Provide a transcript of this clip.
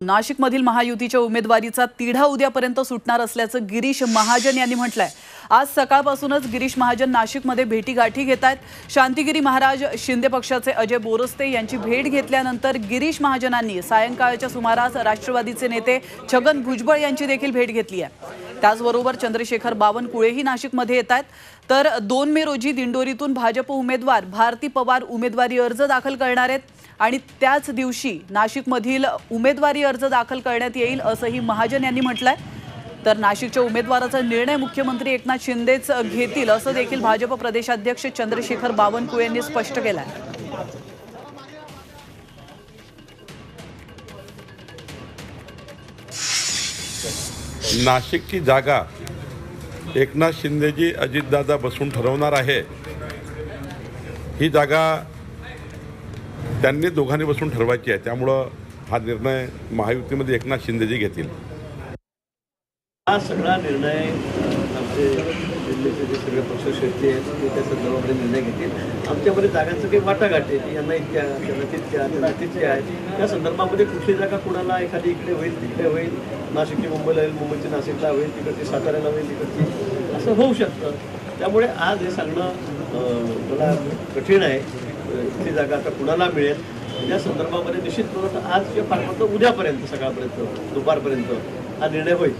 नाशिकमधील महायुतीच्या उमेदवारीचा तिढा उद्यापर्यंत सुटणार असल्याचं गिरीश महाजन यांनी म्हटलंय. आज सकाळपासूनच गिरीश महाजन नाशिकमध्ये भेटीगाठी घेत आहेत शांतिगिरी महाराज शिंदे पक्षाचे अजय बोरस्ते यांची भेट घेतल्यानंतर गिरीश महाजनांनी सायंकाळच्या सुमारास राष्ट्रवादीचे नेते छगन भुजबळ यांची देखील भेट घेतली आहे. त्याचबरोबर चंद्रशेखर बावनकुळेही नाशिकमध्ये येत आहेत. तर दोन मे रोजी दिंडोरीतून भाजप उमेदवार भारती पवार उमेदवारी अर्ज दाखल करणार आहेत आणि त्याच दिवशी नाशिकमधील उमेदवारी अर्ज दाखल करण्यात येईल असंही महाजन यांनी म्हटलंय. तर नाशिकच्या उमेदवाराचा निर्णय मुख्यमंत्री एकनाथ शिंदेच घेतील असं देखील भाजप प्रदेशाध्यक्ष चंद्रशेखर बावनकुळे यांनी स्पष्ट केलं आहे नाशिकची जागा एकनाथ शिंदेजी अजितदादा बसून ठरवणार आहे. ही जागा त्यांनी दोघांनी बसून ठरवायची आहे. त्यामुळं हा निर्णय महायुतीमध्ये एकनाथ शिंदेजी घेतील. हा सगळा निर्णय आमचे दिल्लीचे जे सगळे पक्षश्रेष्ठी आहेत ते त्या संदर्भामध्ये निर्णय घेतील. आमच्यामध्ये जागांचं काही वाटाघाट आहे यांना इतक्या त्यांना तितक्या त्यांना तितक्या आहे. त्या संदर्भामध्ये कुठली जागा कुणाला एखादी इकडे होईल तिकडे होईल नाशिकची मुंबईला होईल मुंबईची नाशिकला होईल तिकडची साताऱ्याला होईल तिकडची असं होऊ शकतं. त्यामुळे आज हे सांगणं मला कठीण आहे इथली जागा आता कुणाला मिळेल? या संदर्भामध्ये निश्चित करून आज जे फार उद्यापर्यंत सकाळपर्यंत दुपारपर्यंत हा निर्णय होईल.